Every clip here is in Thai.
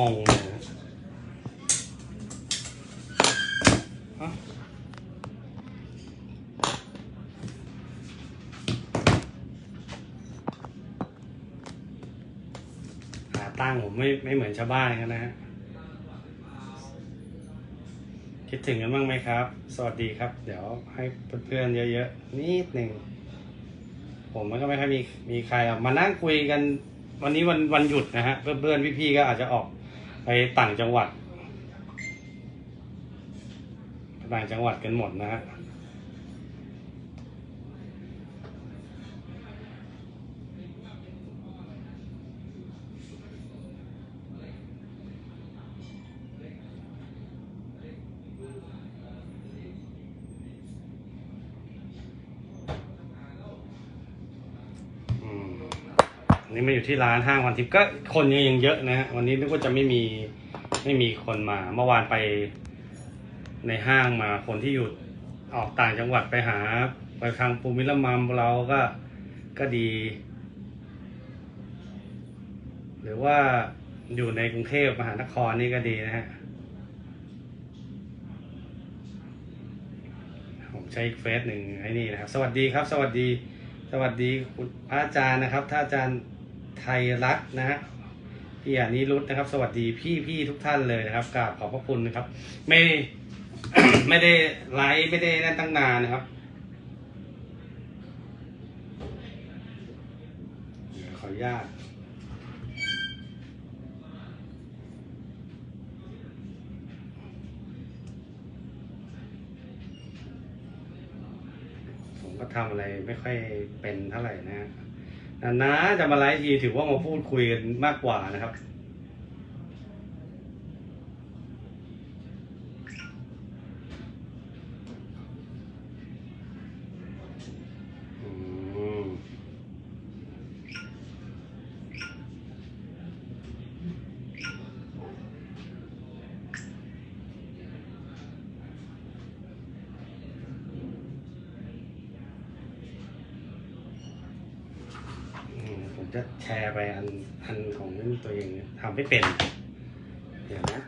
งงเลยหาตั้งผมไม่ไม่เหมือนชาวบ้านกันนะฮะ คิดถึงกันบ้างไหมครับ สวัสดีครับ เดี๋ยวให้เพื่อนๆเยอะๆนิดหนึ่ง ผมมันก็ไม่ค่อยมีมีใครมานั่งคุยกัน วันนี้วันวันหยุดนะฮะ เพื่อนๆพี่ๆก็อาจจะออก ไปต่างจังหวัด ต่างจังหวัดกันหมดนะฮะ อืมอันนี่ มาอยู่ที่ร้านห้างวันทิพย์ก็คนยังยังเยอะนะฮะวันนี้นึกว่าจะไม่มีไม่มีคนมา เมื่อวานไปในห้างมาคนที่อยู่ออกต่างจังหวัดไปหา ไปทางภูมิลำมัมเราก็ก็ดี หรือว่าอยู่ในกรุงเทพมหานครนี่ก็ดีนะฮะผมใช้เฟซหนึ่งไอ้นี่นะครับ สวัสดีครับ สวัสดีสวัสดีคุณพระอาจารย์นะครับท่านอาจารย์ ไทยรัตน์นะฮะพี่อานิรุตนะครับ สวัสดีพี่พี่ทุกท่านเลยนะครับกราบขอบพระคุณนะครับ ไม่ไม่ได้ไลฟ์ไม่ได้นั่นตั้งนานนะครับขออนุญาตผมก็ทำอะไรไม่ค่อยเป็นเท่าไหร่นะฮะ นานๆจะมาไลฟ์ทีถือว่ามาพูดคุยกันมากกว่านะครับ อืมอืมผมจะแชร์ไปอันอันของตัวเองเนี่ยทำไม่เป็น เดี๋ยวนะ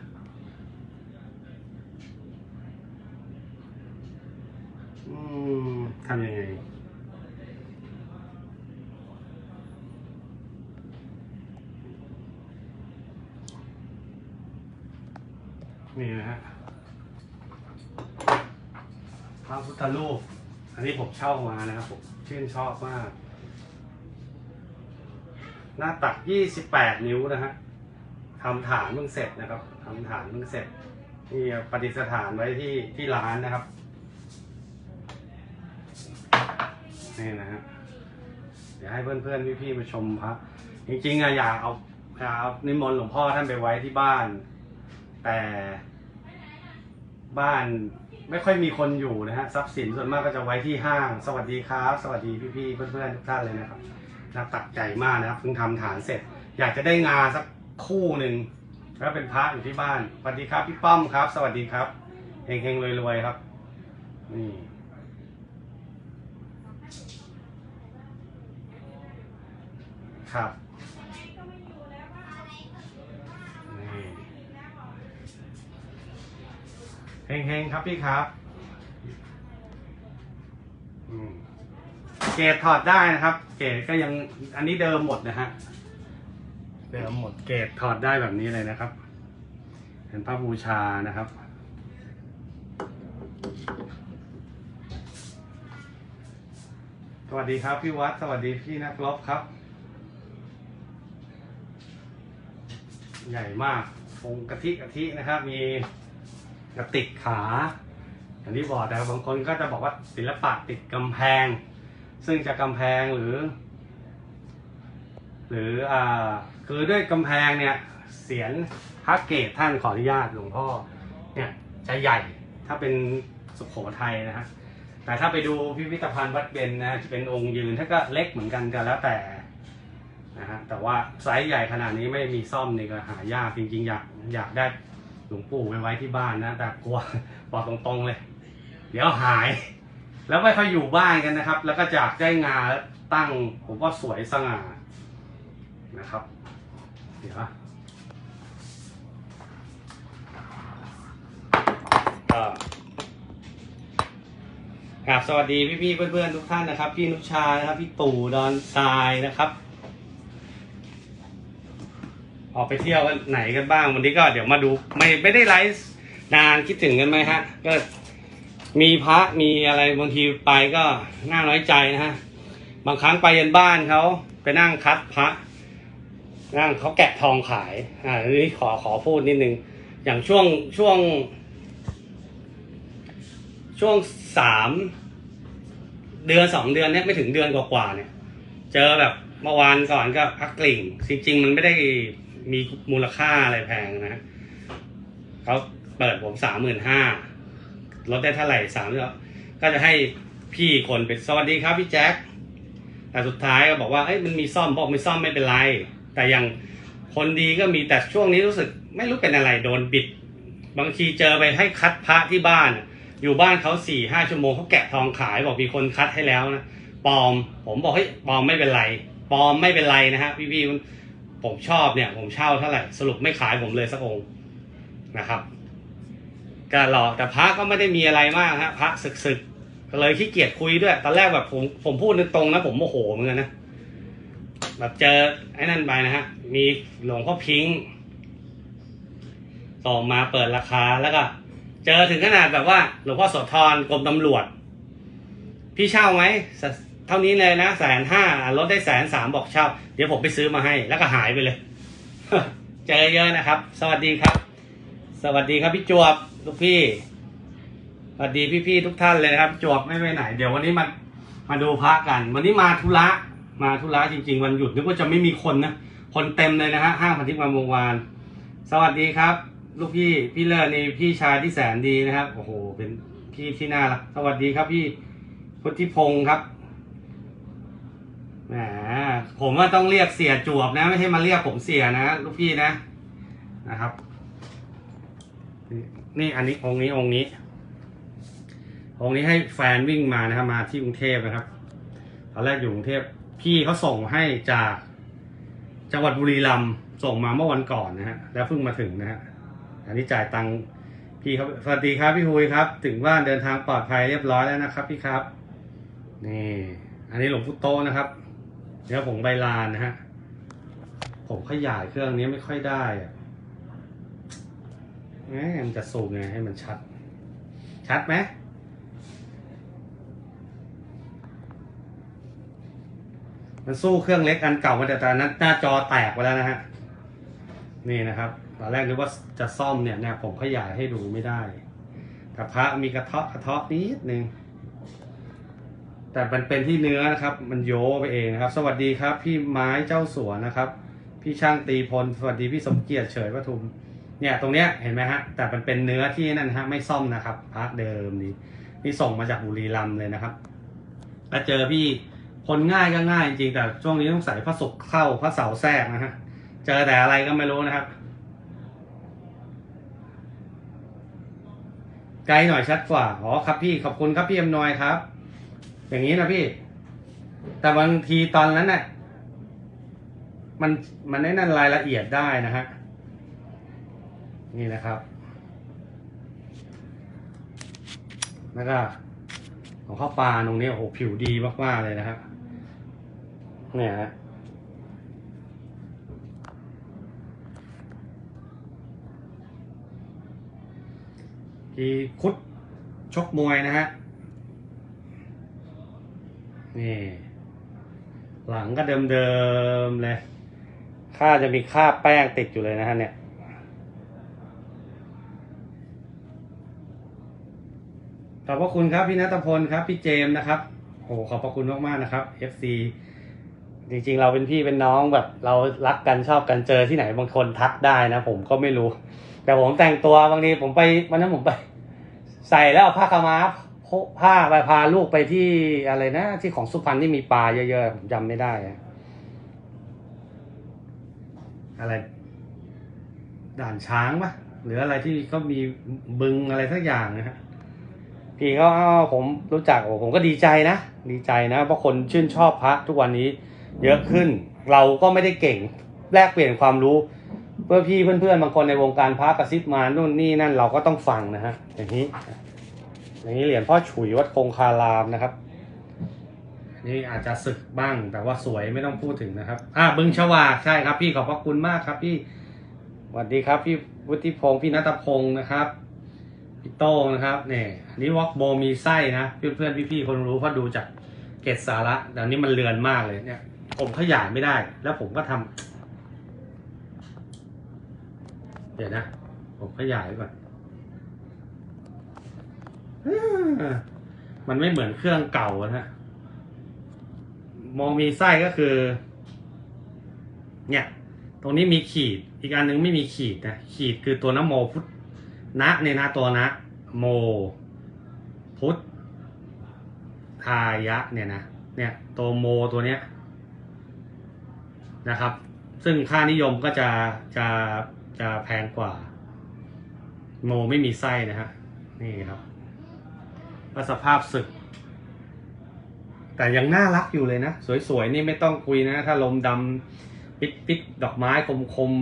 อืมทำยังไง นี่นะฮะพระพุทธรูป อันนี้ผมเช่ามานะครับผมชื่นชอบมาก หน้าตัก 28 นิ้วนะฮะทำฐานเพิ่งเสร็จนะครับทำฐานเพิ่งเสร็จนี่ประดิษฐานไว้ที่ที่ร้านนะครับนี่นะฮะเดี๋ยวให้เพื่อนๆพี่ๆมาชมพระจริงๆอะอยากเอาอยากเอานิมนต์หลวงพ่อท่านไปไว้ที่บ้าน แต่บ้านไม่ค่อยมีคนอยู่นะฮะทรัพย์สินส่วนมากก็จะไว้ที่ห้าง สวัสดีครับ สวัสดีพี่ๆเพื่อนๆทุกท่านเลยนะครับน่าตักใจมากนะครับเพิ่งทำฐานเสร็จ อยากจะได้งาสักคู่หนึ่งแล้วเป็นพระอยู่ที่บ้านสวัสดีครับพี่ป้อมครับ สวัสดีครับเฮงๆรวยๆครับนี่ครับนี่ เฮงๆครับพี่ครับอืมเกรดถอดได้นะครับ เกรดก็ยังอันนี้เดิมหมดนะฮะเดิมหมดเกรดถอดได้แบบนี้เลยนะครับ เป็นพระบูชานะครับ สวัสดีครับพี่วัดสวัสดีพี่นักรบครับ ใหญ่มากฟงกะทิกะทินะครับ มี กระติกขาอย่างที่บอกแต่บางคนก็จะบอกว่าศิลปะติดกำแพง ซึ่งจะกำแพงหรือ หรืออ่าคือด้วยกำแพงเนี่ยเสียนพระเกตท่านขออนุญาตหลวงพ่อเนี่ยจะใหญ่ถ้าเป็นสุโขทัยนะฮะแต่ถ้าไปดูพิพิธภัณฑ์วัดเบญนะจะเป็นองค์ยืนถ้าก็เล็กเหมือนกันกันแล้วแต่นะฮะแต่ว่าไซส์ใหญ่ขนาดนี้ไม่มีซ่อมนี่ก็หายากจริงๆอยากอยากได้ หลวงปู่ไปไว้ที่บ้านนะ แต่กลัวบอกตรงๆเลย เดี๋ยวหาย แล้วไม่ค่อยอยู่บ้านกันนะครับ แล้วก็จากได้งานตั้งผมว่าสวยสง่านะครับ เดี๋ยวครับสวัสดีพี่ๆเพื่อนๆทุกท่านนะครับ พี่นุชานะครับ พี่ตู่ดอนทรายนะครับ ออกไปเที่ยวกันไหนกันบ้าง วันนี้ก็เดี๋ยวมาดูไม่ไม่ได้ไลฟ์นานคิดถึงกันไหมฮะ ก็มีพระมีอะไรบางทีไปก็น่าน้อยใจนะฮะ บางครั้งไปยันบ้านเขาไปนั่งคัดพระ นั่งเขาแกะทองขายอ่าอันนี้ขอขอพูดนิดนึง อย่างช่วงช่วง ช่วงสามเดือนสองเดือนเนี่ยไม่ถึงเดือนกว่าๆเนี่ย เจอแบบเมื่อวานก่อนก็พักกลิ่งจริงๆมันไม่ได้ มีมูลค่าอะไรแพงนะเขาเปิดผมสามหมื่นห้าลดได้เท่าไหร่สามก็จะให้พี่คนเป็นสวัสดีครับพี่แจ็คแต่สุดท้ายก็บอกว่าเอ้ยมันมีซ่อมบอกไม่ซ่อมไม่เป็นไร แต่ย่างคนดีก็มีแต่ช่วงนี้รู้สึก ไม่รู้เป็นอะไรโดนบิด บางทีเจอไปให้คัดพระที่บ้าน อยู่บ้านเขาสี่ห้าชั่วโมงเขาแกะทองขายบอกมีคนคัดให้แล้วนะปลอม ผมบอกเฮ้ยปลอมไม่เป็นไรปลอมไม่เป็นไรนะฮะพี่ๆมัน ผมชอบเนี่ย ผมเช่าเท่าไหร่สรุปไม่ขายผมเลยสักองค์นะครับก็หลอกแต่พระก็ไม่ได้มีอะไรมากฮะพระศึกๆก็เลยขี้เกียจคุยด้วย ตอนแรกแบบผมผมพูดตรงๆนะผมโมโหเหมือนกันนะแบบเจอไอ้นั่นไปนะฮะ มีหลวงพ่อพิงค์ส่งมาเปิดราคาแล้วก็ เจอถึงขนาดแบบว่าหลวงพ่อโสธรกรมตำรวจ พี่เช่าไหม เท่านี้เลยนะแสนห้าลดได้แสนสามบอกเช่า เดี๋ยวผมไปซื้อมาให้แล้วก็หายไปเลย เจอเยอะนะครับ สวัสดีครับ สวัสดีครับพี่จวบลูกพี่สวัสดีพี่ๆทุกท่านเลยนะครับ จวบไม่ไปไหน เดี๋ยววันนี้มามาดูพระกัน วันนี้มาธุระมาธุระจริง ๆ วันหยุดนึกว่าจะไม่มีคนนะคนเต็มเลยนะฮะห้างพันทิพย์งามวงวาน สวัสดีครับ ลูกพี่พี่เลิศนี่พี่ชายที่แสนดีนะครับโอ้โหเป็นพี่ที่น่ารักสวัสดีครับพี่พุทธิพงศ์ครับ แหมผมว่าต้องเรียกเสียจวบนะ ไม่ใช่มาเรียกผมเสียนะลูกพี่นะนะครับ นี่อันนี้องค์นี้องค์นี้ องค์นี้ให้แฟนวิ่งมานะครับ มาที่กรุงเทพนะครับตอนแรกอยู่กรุงเทพพี่เขาส่งให้จากจังหวัดบุรีรัมย์ส่งมาเมื่อวันก่อนนะฮะแล้วเพิ่งมาถึงนะฮะอันนี้จ่ายตังค์พี่เขาสวัสดีครับพี่ฮุยครับ ถึงบ้านเดินทางปลอดภัยเรียบร้อยแล้วนะครับ พี่ครับ นี่ อันนี้หลวงพุโตนะครับ เดี๋ยผมใบลานนะฮะ ผมขยายเครื่องนี้ไม่ค่อยได้อะแหมมันจะสูงไงให้มันชัด ชัดไหมมันสู้เครื่องเล็กอันเก่ามาแต่ตอนนั้นหน้าจอแตกไปแล้วนะฮะ นี่นะครับตอนแรกนึกว่าจะซ่อมเนี่ยเนี่ยผมขยายให้ดูไม่ได้แต่พระมีกระเทาะกระเทาะนิดนึง แต่มันเป็นที่เนื้อนะครับ มันโยไปเองนะครับ สวัสดีครับ พี่ไม้เจ้าสัวนะครับ พี่ช่างตีพล สวัสดีพี่สมเกียรติเฉยปทุม เนี่ยตรงเนี้ยเห็นไหมฮะ แต่มันเป็นเนื้อที่นั่นฮะไม่ซ่อมนะครับพระเดิมนี่นี่ส่งมาจากบุรีรัมย์เลยนะครับ แล้วเจอพี่คนง่ายก็ง่ายจริงแต่ช่วงนี้ต้องใส่พระศุกร์เข้าพระเสาแทรกนะฮะ เจอแต่อะไรก็ไม่รู้นะครับไกลหน่อยชัดกว่า อ๋อครับพี่ขอบคุณครับพี่อำนวยครับ อย่างนี้นะพี่ แต่บางทีตอนนั้นน่ะ มันมันได้นั่นรายละเอียดได้นะฮะ นี่นะครับ แล้วก็ของข้าวปลาตรงนี้โอ้โหผิวดีมากๆเลยนะครับเนี่ยฮะที่คุดชกมวยนะฮะ นี่ หลังก็เดิมๆเลย ค่าจะมีค่าแป้งติดอยู่เลยนะฮะเนี่ย ขอบพระคุณครับพี่นัทพลครับ พี่เจมส์นะครับโอ้ขอบพระคุณมากๆนะครับ FC จริงๆ เราเป็นพี่เป็นน้องแบบ เรารักกันชอบกันเจอที่ไหนบางคนทักได้นะผมก็ไม่รู้ แต่ผมแต่งตัวบางทีผมไปวันนั้นผมไป ใส่แล้วเอาผ้าขาวม้า พกผ้าไปพาลูกไปที่อะไรนะ ที่ของสุพรรณที่มีปลาเยอะๆผมจำไม่ได้อะอะไร ด่านช้างปะหรืออะไรที่เขามีบึงอะไรสักอย่างนะฮะพี่ก็อ้าวผมรู้จักโอ้ผมก็ดีใจนะดีใจนะเพราะคนชื่นชอบพระทุกวันนี้เยอะขึ้น เราก็ไม่ได้เก่งแลกเปลี่ยนความรู้เพื่อพี่เพื่อนๆบางคนในวงการพระกระซิบมานู่นนี่นั่นเราก็ต้องฟังนะฮะอย่างนี้ อย่างนี้เหรียญพ่อฉุยวัดคงคารามนะครับ นี่อาจจะสึกบ้างแต่ว่าสวยไม่ต้องพูดถึงนะครับ อ่าบึงฉวาใช่ครับ พี่ขอบพระคุณมากครับ พี่สวัสดีครับ พี่วุฒิพงศ์พี่นัทพงศ์นะครับพี่โต้งนะครับเนี่ยอันนี้วอกโบมีไส้นะเพื่อนเพื่อนพี่ๆคนรู้เพราะดูจากเกตสาระแต่นี้มันเลือนมากเลยเนี่ย ผมขยายไม่ได้ แล้วผมก็ทำเดี๋ยวนะ ผมขยายก่อน มันไม่เหมือนเครื่องเก่าอะนะมองมีไส้ก็คือ เนี่ย ตรงนี้มีขีด อีกอันหนึงไม่มีขีดนะ ขีดคือตัวนโมพุทธนะเนี่ยนะตัวนะ โม พุทธทายะ เนี่ยนะ เนี่ยตัวโมตัวเนี้ยนะครับ ซึ่งค่านิยมก็จะจะจะแพงกว่า โมไม่มีไส้นะฮะ นี่ครับ แล้วสภาพสึก แต่ยังน่ารักอยู่เลยนะ สวยๆ นี่ไม่ต้องคุยนะ ถ้าลมดำปิดปิดดอกไม้คมคม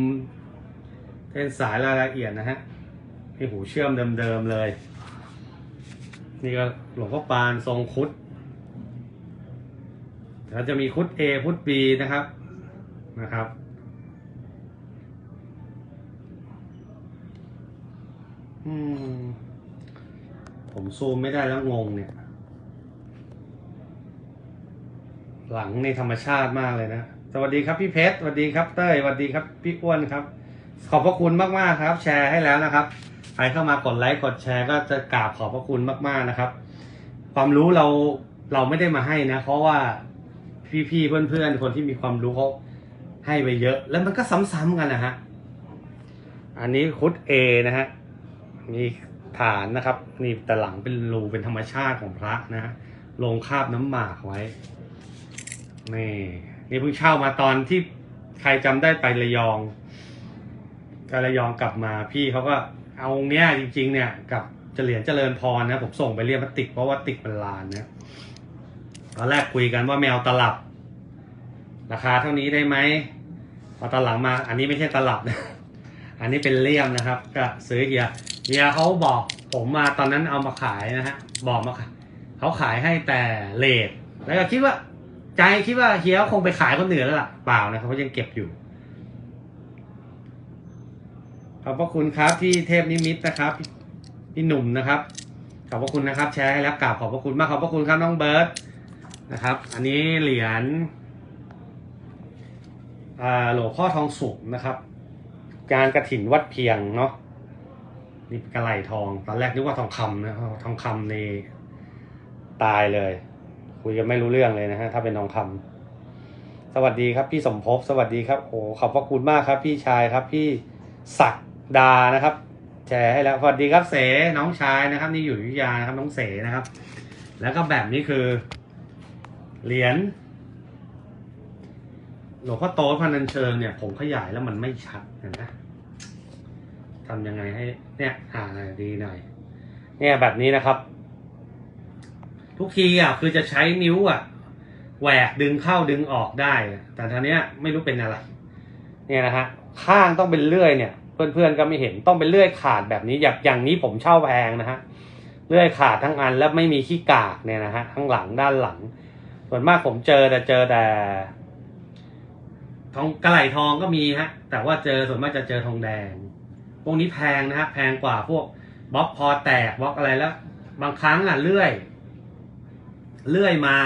ๆเส้นสายรายละเอียดนะฮะนี่หูเชื่อมเดิมๆเลย นี่ก็หลวงพ่อปานทรงคุดเราจะมีคุด A คุด B นะครับนะครับ อืม ผมซูมไม่ได้แล้วงงเนี่ย หลังในธรรมชาติมากเลยนะ สวัสดีครับพี่เพชรสวัสดีครับเต้ยสวัสดีครับพี่อ้วนครับ ขอบพระคุณมากๆครับ แชร์ให้แล้วนะครับใครเข้ามากดไลค์กดแชร์ก็จะกราบขอบพระคุณมาก ๆนะครับ ความรู้เราเราไม่ได้มาให้นะ เพราะว่าพี่ๆเพื่อนๆคนที่มีความรู้เขาให้ไปเยอะ แล้วมันก็ซ้ำๆกันนะฮะอันนี้คุด A นะฮะมี ฐานนะครับ นี่แต่หลังเป็นรูเป็นธรรมชาติของพระนะฮะลงคาบน้ำหมากไว้นี่นี่เพิ่งเช่ามาตอนที่ใครจำได้ไประยองไประยองกลับมาพี่เขาก็เอาองเนี้ยจริง ๆ เนี่ยกับเฉลียนเจริญพรนะ ผมส่งไปเรียกพลาสติกเพราะว่าติกมันลานนะตอนแรกคุยกันว่าแมวตลับ ราคาเท่านี้ได้ไหมพอตอนหลังมา อันนี้ไม่ใช่ตลับนะ อันนี้เป็นเลี่ยมนะครับ ก็ซื้อเฮียเฮียเขาบอกผมมาตอนนั้นเอามาขายนะฮะบอกมาขายเขาขายให้แต่เลทแล้วก็คิดว่า ใจคิดว่าเฮียคงไปขายคนอื่นแล้วล่ะเปล่านะครับเขายังเก็บอยู่ขอบพระคุณครับพี่เทพนิมิตนะครับพี่หนุ่มนะครับ ขอบพระคุณนะครับ แชร์ให้แล้วกราบขอบพระคุณมากขอบพระคุณครับน้องเบิร์ตนะครับ อันนี้เหรียญอ่าหลวงพ่อทองสุกนะครับ การกระถินวัดเพียงเนาะนี่กระไหลทอง ตอนแรกนึกว่าทองคำนะทองคำนี่ตายเลย คุยกันไม่รู้เรื่องเลยนะฮะถ้าเป็นทองคำสวัสดีครับพี่สมภพสวัสดีครับโอ้ขอบพระคุณมากครับ พี่ชายครับพี่ศักดานะครับแชร์ให้แล้วสวัสดีครับเสน้องชายนะครับ นี่อยู่ยุยานะครับน้องเสนะครับ แล้วก็แบบนี้คือ เหรียญ หลวงพ่อโตพันนันเชิงเนี่ยผมขยายแล้วมันไม่ชัดเห็นไหมทำยังไงให้ เนี่ย อ่าดีหน่อย เนี่ยแบบนี้นะครับ ทุกทีอะคือจะใช้นิ้วอะแหวกดึงเข้าดึงออกได้ แต่ทีเนี้ยไม่รู้เป็นอะไร เนี่ยนะฮะข้างต้องเป็นเลื่อยเนี่ย เพื่อนๆก็ไม่เห็นต้องเป็นเลื่อยขาดแบบนี้อย่างอย่างนี้ผมเช่าแพงนะฮะเลื่อยขาดทั้งอันแล้วไม่มีขี้กากเนี่ยนะฮะข้างหลังด้านหลัง ส่วนมากผมเจอแต่เจอแต่ ทองกระไหลทองก็มีฮะ แต่ว่าเจอส่วนมากจะเจอทองแดง พวกนี้แพงนะฮะแพงกว่าพวกบล็อกพอแตกบล็อกอะไรแล้ว บางครั้งอะเลื่อย เลื่อยมา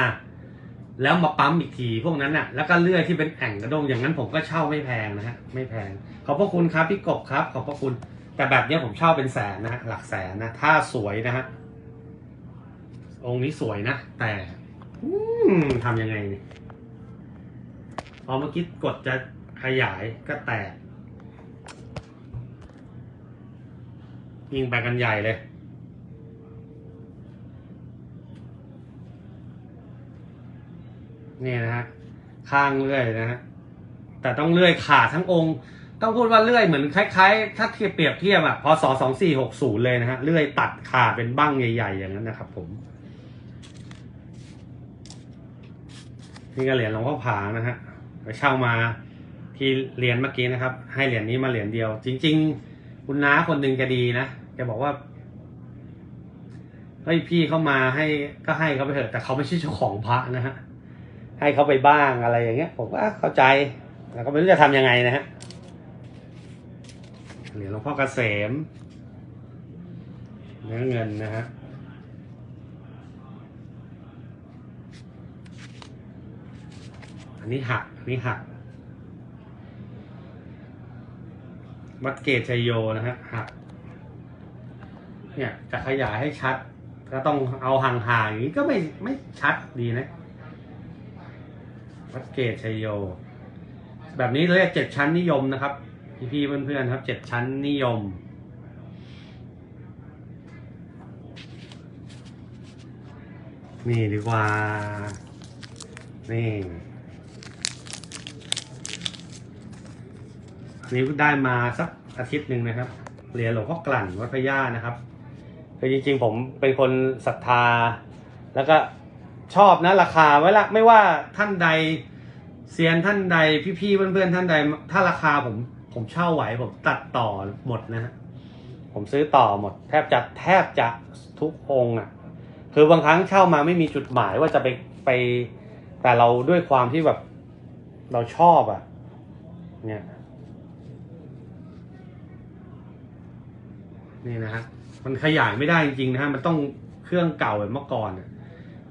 แล้วมาปั๊มอีกทีพวกนั้นน่ะ แล้วก็เลื่อยที่เป็นแอ่งกระดงอย่างนั้นผมก็เช่าไม่แพงนะฮะไม่แพง ขอบพระคุณครับพี่กบครับ ขอบพระคุณ แต่แบบนี้ผมเช่าเป็นแสนนะฮะหลักแสนนะถ้าสวยนะฮะองค์นี้สวยนะแต่ทำยังไงเนี่ย อเมื่อกี้กดจะขยายก็แตก ยิงไปกันใหญ่เลย นี่นะฮะ ข้างเลื่อยนะฮะ แต่ต้องเลื่อยขาดทั้งองค์ ต้องพูดว่าเลื่อยเหมือนคล้ายๆ ถ้าเทียบเปรียบเทียบอะพศสองสี่หกศูนย์เลยนะฮะ เลื่อยตัดขาดเป็นบั้งใหญ่ๆ อย่างนั้นนะครับผม นี่ก็เหรียญหลวงพ่อผางนะฮะ เช่ามาที่เรียนเมื่อกี้นะครับ ให้เหรียญนี้มาเหรียญเดียว จริง ๆ คุณน้าคนหนึ่งแกดีนะแกบอกว่าเฮ้ยพี่เข้ามาให้ก็ให้เขาไปเถอะแต่เขาไม่ใช่เจ้าของพระนะฮะให้เขาไปบ้างอะไรอย่างเงี้ย ผมก็เข้าใจแต่ก็ไม่รู้จะทำยังไงนะฮะเหรียญหลวงพ่อเกษมเนื้อเงินนะฮะ นี้หักนนี้หัก วัดเกตชัยโยนะฮะหัก เนี่ยจะขยายให้ชัด ก็ต้องเอาห่างๆอย่างนี้ก็ไม่ไม่ชัดดีนะ วัดเกตชัยโย แบบนี้เรียกเจ็ดชั้นนิยมนะครับ พี่ๆเพื่อนๆครับเจ็ดชั้นนิยมนี่ดีกว่า นี่ นี้ได้มาสักอาทิตย์หนึ่งนะครับ เหรียญหลวงพ่อกลั่นวัดพระย่านะครับคือจริงๆ ผมเป็นคนศรัทธา แล้วก็ชอบนะราคาไว้ละไม่ว่าท่านใดเซียนท่านใดพี่ๆเพื่อนๆท่านใด ถ้าราคาผมผมเช่าไหวผมตัดต่อหมดนะฮะผมซื้อต่อหมด แทบจะแทบจะทุกองค์อะ คือบางครั้งเช่ามาไม่มีจุดหมายว่าจะไปไปแต่เราด้วยความที่แบบเราชอบอะ เนี่ย นี่นะฮะมันขยายไม่ได้จริงๆนะฮะมันต้องเครื่องเก่าแบบเมื่อก่อนอะ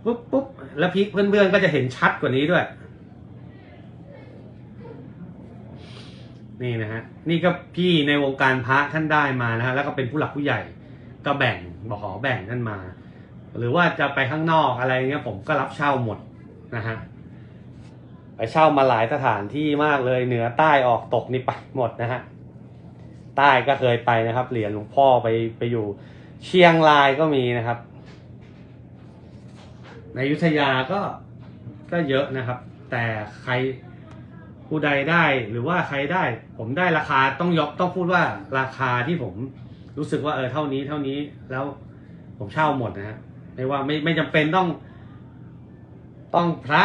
ปุ๊บปุ๊บแล้วพี่เพื่อนๆก็จะเห็นชัดกว่านี้ด้วย นี่นะฮะนี่ก็พี่ในวงการพระท่านได้มานะฮะแล้วก็เป็นผู้หลักผู้ใหญ่ก็แบ่งบอกขอแบ่งท่านมา หรือว่าจะไปข้างนอกอะไรเงี้ยผมก็รับเช่าหมดนะฮะไปเช่ามาหลายสถานที่มากเลยเหนือใต้ออกตกนี่ไปหมดนะฮะ ใต้ก็เคยไปนะครับ เหรียญหลวงพ่อไปไปอยู่เชียงรายก็มีนะครับ ในยุธยาก็ก็เยอะนะครับ แต่ใครผู้ใดได้หรือว่าใครได้ ผมได้ราคาต้องยกต้องพูดว่าราคาที่ผมรู้สึกว่าเออเท่านี้เท่านี้แล้วผมเช่าหมดนะฮะไม่ว่าไม่ไม่จำเป็นต้อง ต้องพระ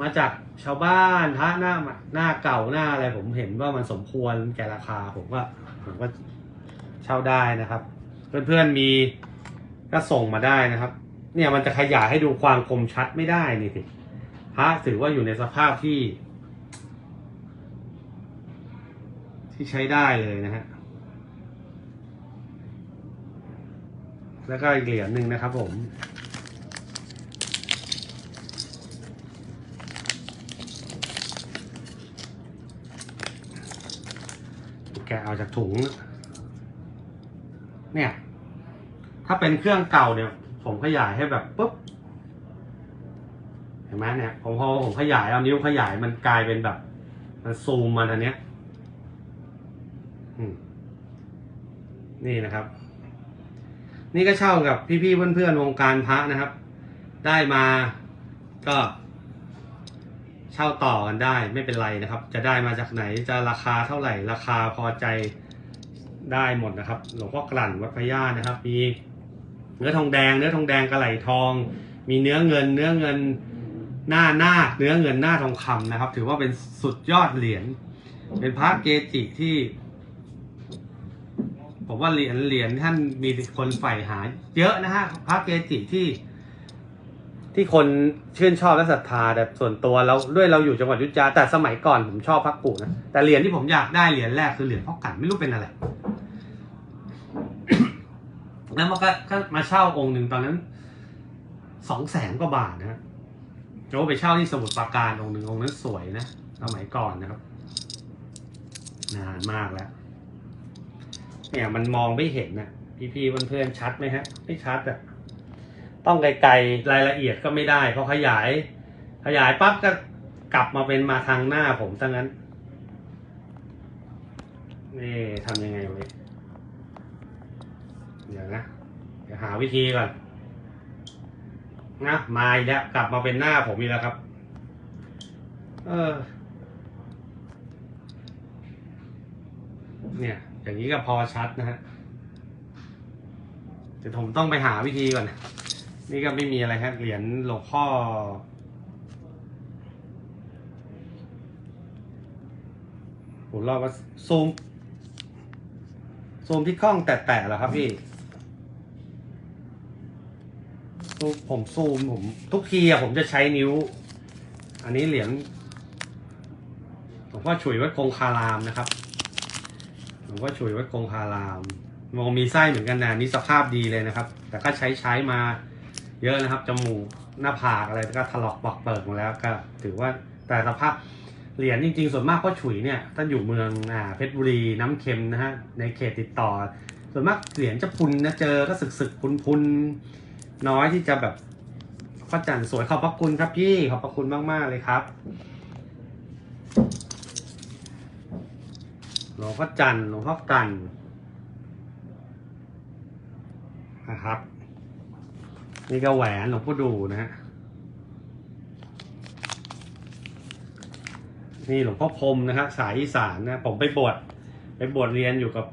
มาจาก ชาวบ้านพระหน้าหน้าเก่าหน้าอะไรผมเห็นว่ามันสมควรแก่ราคา ผมก็ผมก็เช่าได้นะครับ เพื่อนๆมีก็ส่งมาได้นะครับ เนี่ยมันจะขยายให้ดูความคมชัดไม่ได้นี่สิพระถือว่าอยู่ในสภาพที่ ที่ใช้ได้เลยนะฮะแล้วก็อีกเหรียญหนึ่งนะครับผม แกะเอาจากถุง เนี่ย ถ้าเป็นเครื่องเก่าเนี่ย ผมขยายให้แบบปุ๊บเห็นไหมเนี่ยผมพอผมขยายเอานิ้วขยายมันกลายเป็นแบบ มันซูมมาทันเนี้ยนี่นะครับ นี่ก็เช่ากับพี่ๆเพื่อนๆวงการพระนะครับ ได้มาก็ เช่าต่อกันได้ไม่เป็นไรนะครับ จะได้มาจากไหนจะราคาเท่าไหร่ ราคาพอใจได้หมดนะครับ หลวงพ่อกลั่นวัดพระย่านะครับ มีเนื้อทองแดง เนื้อทองแดงกระไหลทอง มีเนื้อเงิน เนื้อเงินหน้าหน้าเนื้อเงินหน้าทองคำนะครับ ถือว่าเป็นสุดยอดเหรียญเป็นพระเกจิที่ผมว่าเหรียญเหรียญท่านมีคนใฝ่หา เยอะนะฮะพระเกจิที่ ที่คนชื่นชอบและศรัทธาแต่ส่วนตัวเราด้วยเราอยู่จังหวัดยุทธยาแต่สมัยก่อนผมชอบพักกูนะแต่เหรียญที่ผมอยากได้เหรียญแรกคือเหรียญพ่อกันไม่รู้เป็นอะไร แล้วมันก็ก็มาเช่าองค์หนึ่งตอนนั้นสองแสนกว่าบาทนะฮะโอ้ไปเช่าที่สมุทรปราการองค์หนึ่งองค์นั้นสวยนะสมัยก่อนนะครับนานมากแล้ว เนี่ยมันมองไม่เห็นนะพี่ๆเพื่อนๆชัดไหมฮะ ไม่ชัดอะ ต้องไกลๆรายละเอียดก็ไม่ได้เพอขยาย ขยายปั๊บก็กลับมาเป็นมาทางหน้าผมทั้งนั้น นี่ทำยังไงเว้ยเดี๋ยวนะเดี๋ยวหาวิธีก่อนนะมาอีกแล้วกลับมาเป็นหน้าผมอีกแล้วครับ เออ เนี่ย อย่างนี้ก็พอชัดนะฮะเดี๋ยวผมต้องไปหาวิธีก่อนนี่ นี่ก็ไม่มีอะไรครับ เหรียญหลวงพ่อ ผมรอบว่าซูม ซูมที่กล้องแตะๆเหรอครับพี่ซูมผมซูมผม ทุกทีอะผมจะใช้นิ้ว อันนี้เหรียญหลวงพ่อฉุยวัดคงคารามนะครับหลวงพ่อฉุยวัดคงคารามมองมีไส้เหมือนกันนะนนี่สภาพดีเลยนะครับ แต่ก็ใช้ใช้มา เยอะนะครับจมูกหน้าผากอะไรก็ถลอกปอกเปิดหมดแล้วก็ ถือว่าแต่สภาพเหรียญจริง ๆ ส่วนมากพ่อฉุยเนี่ยถ้าอยู่เมืองอ่าเพชรบุรีน้ำเค็มนะฮะในเขตติดต่อ ส่วนมากเหรียญจะพุนนะเจอก็สึกสึกพุนพุนๆน้อยที่จะแบบพระจันทร์สวยขอบพระคุณครับพี่ขอบพระคุณมากๆเลยครับหลวงพ่อจันทร์หลวงพ่อกันนะครับ นี่ก็แหวนหลวงพ่อดูนะฮะ นี่หลวงพ่อพรมนะฮะสายอีสานนะ ผมไปบวชไปบวชเรียนอยู่กับ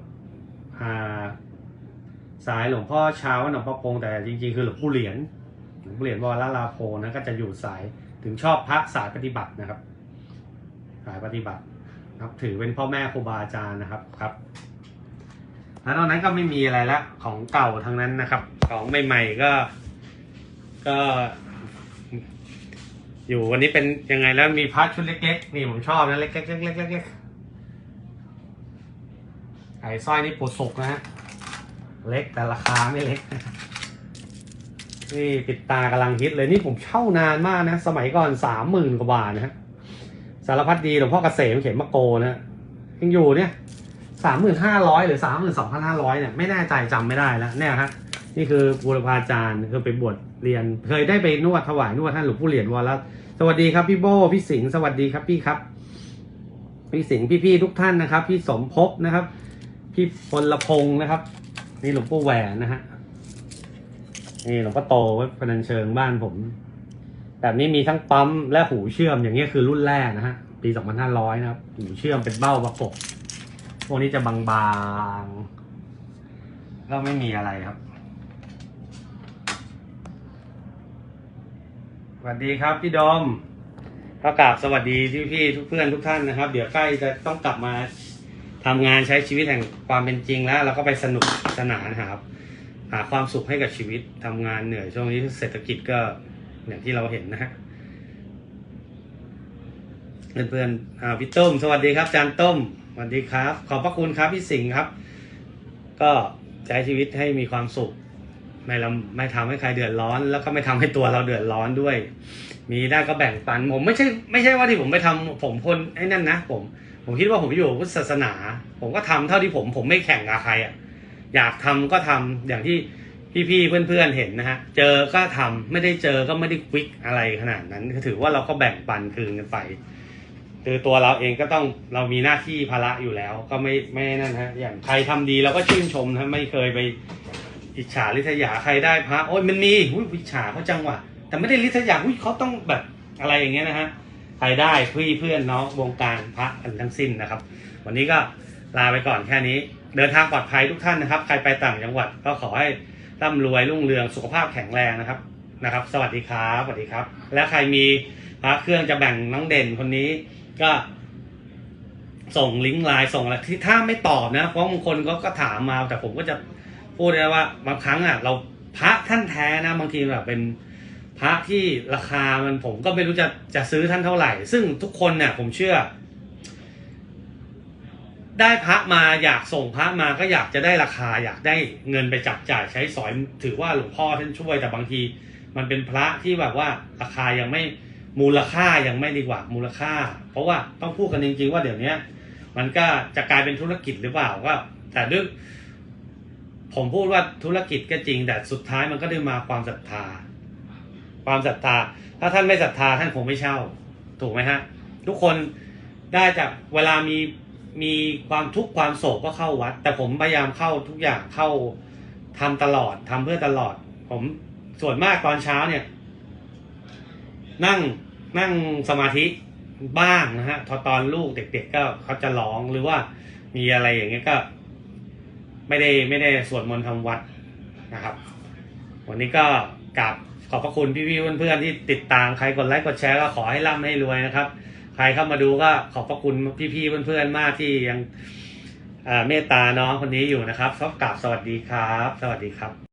อ่าสายหลวงพ่อเช้าหลวงพ่อพงแต่จริงๆ คือหลวงพ่อเหรียญหลวงพ่อเหรียญวรลาโพนะก็จะอยู่สายถึงชอบพระสายปฏิบัตินะครับ สายปฏิบัตินะครับถือเป็นพ่อแม่ครูบาอาจารย์นะครับครับแล้วตอนนั้นก็ไม่มีอะไรละของเก่าทั้งนั้นนะครับ ของใหม่ ๆ ก็ ก็อยู่วันนี้เป็นยังไงแล้วมีพาร์ทชุดเล็กๆนี่ผมชอบนะเล็กๆเล็กๆเล็กๆไอ้สร้อยนี่ปูสุกนะฮะเล็กแต่ราคาไม่เล็ก นี่ปิดตากำลังฮิตเลยนี่ผมเช่านานมากนะ สมัยก่อนสามหมื่นกว่าบาทนะฮะสารพัดดีหลวงพ่อเกษมเขียนมะโกนะยังอยู่เนี่ยสามหมื่นห้าร้อยหรือสามหมื่นสองพันห้าร้อยเนี่ยไม่แน่ใจจำไม่ได้แล้วเนี่ยฮะ นี่คือบูรพาจารย์คือไปบวชเรียน เคยได้ไปนวดถวายนวดท่านหลวงผู้เหรียญวรสวัสดีครับพี่โบพี่สิงห์สวัสดีครับพี่ครับ พี่สิงห์พี่ๆทุกท่านนะครับ พี่สมภพนะครับ พี่พลพงศ์นะครับ นี่หลวงปู่แหวนนะฮะนี่หลวงพ่อโตวัดพนัญเชิงบ้านผม แบบนี้มีทั้งปั๊มและหูเชื่อมอย่างนี้ยคือรุ่นแรกนะฮะปี2500นะครับหูเชื่อมเป็นเบ้าประกบพวกนี้จะบางๆก็ไม่มีอะไรครับ สวัสดีครับพี่ดอมก็กราบสวัสดีที่พี่ทุกเพื่อนทุกท่านนะครับ เดี๋ยวใกล้จะต้องกลับมาทำงานใช้ชีวิตแห่งความเป็นจริงแล้วเราก็ไปสนุกสนานหาหาความสุขให้กับชีวิตทำงานเหนื่อยช่วงนี้เศรษฐกิจก็อย่างที่เราเห็นนะฮะเพื่อนๆอ่าพี่ต้ม สวัสดีครับอาจารย์ต้มสวัสดีครับ ขอบพระคุณครับพี่สิงห์ครับ ก็ใช้ชีวิตให้มีความสุข ไม่เราไม่ทำให้ใครเดือดร้อน แล้วก็ไม่ทำให้ตัวเราเดือดร้อนด้วย มีได้ก็แบ่งปัน ผมไม่ใช่ไม่ใช่ว่าที่ผมไปทำผมคนไอ้นั่นนะผมผมคิดว่าผมอยู่พุทธศาสนา ผมก็ทำเท่าที่ผมผมไม่แข่งกับใครอะอยากทำก็ทำอย่างที่พี่ๆเพื่อนๆเห็นนะฮะเจอก็ทำไม่ได้เจอก็ไม่ได้ควิกอะไรขนาดนั้นก็ถือว่าเราก็แบ่งปันคืนกันไปคือตัวเราเองก็ต้องเรามีหน้าที่ภาระอยู่แล้ว ก็ไม่ไม่นั่นฮะอย่างใครทำดีเราก็ชื่นชมนะไม่เคยไป อิจฉาริษยาใครได้พระโอ้ยมันมีอุ้ยอิจฉาเขาจังวะแต่ไม่ได้ริษยาอุ้ยเขาต้องแบบอะไรอย่างเงี้ยนะฮะใครได้เพื่อนเพื่อนน้องวงการพระกันทั้งสิ้นนะครับ วันนี้ก็ลาไปก่อนแค่นี้ เดินทางปลอดภัยทุกท่านนะครับ ใครไปต่างจังหวัดก็ขอให้ร่ำรวยรุ่งเรืองสุขภาพแข็งแรงนะครับนะครับ สวัสดีครับสวัสดีครับ และใครมีพระเครื่องจะแบ่งน้องเด่นคนนี้ก็ ส่งลิงก์ไลน์ส่งอะไรที่ถ้าไม่ตอบนะเพราะบางคนก็ก็ถามมาแต่ผมก็จะ พูดได้ว่าบางครั้งอะ เราพระท่านแท้นะ บางทีแบบเป็นพระที่ราคามันผมก็ไม่รู้จะจะซื้อท่านเท่าไหร่ ซึ่งทุกคนเนี่ยผมเชื่อ ได้พระมาอยากส่งพระมาก็อยากจะได้ราคา อยากได้เงินไปจับจ่ายใช้สอยถือว่าหลวงพ่อท่านช่วยแต่บางที มันเป็นพระที่แบบว่าราคายังไม่มูลค่ายังไม่ดีกว่ามูลค่า เพราะว่าต้องพูดกันจริงๆว่าเดี๋ยวนี้มันก็จะกลายเป็นธุรกิจหรือเปล่าก็แต่ด้วย ผมพูดว่าธุรกิจก็จริงแต่สุดท้ายมันก็ได้มาความศรัทธา ความศรัทธา ถ้าท่านไม่ศรัทธาท่านคงไม่เช่า ถูกไหมฮะ ทุกคนได้จากเวลามีมีความทุกข์ความโศกก็เข้าวัด แต่ผมพยายามเข้าทุกอย่างเข้าทำตลอดทำเพื่อตลอด ผมส่วนมากตอนเช้าเนี่ย นั่งนั่งสมาธิบ้างนะฮะพอตอนลูกเด็กๆก็เขาจะร้องหรือว่ามีอะไรอย่างเงี้ยก็ ไม่ได้ไม่ได้สวดมนต์ทำวัดนะครับ วันนี้ก็กราบขอบพระคุณพี่ๆเพื่อนๆที่ติดตามใครกดไลค์กดแชร์ก็ขอให้ร่ำให้รวยนะครับ ใครเข้ามาดูก็ขอบพระคุณพี่ๆเพื่อนๆมากที่ยังเอ่อเมตตาน้องคนนี้อยู่นะครับขอกราบสวัสดีครับ สวัสดีครับ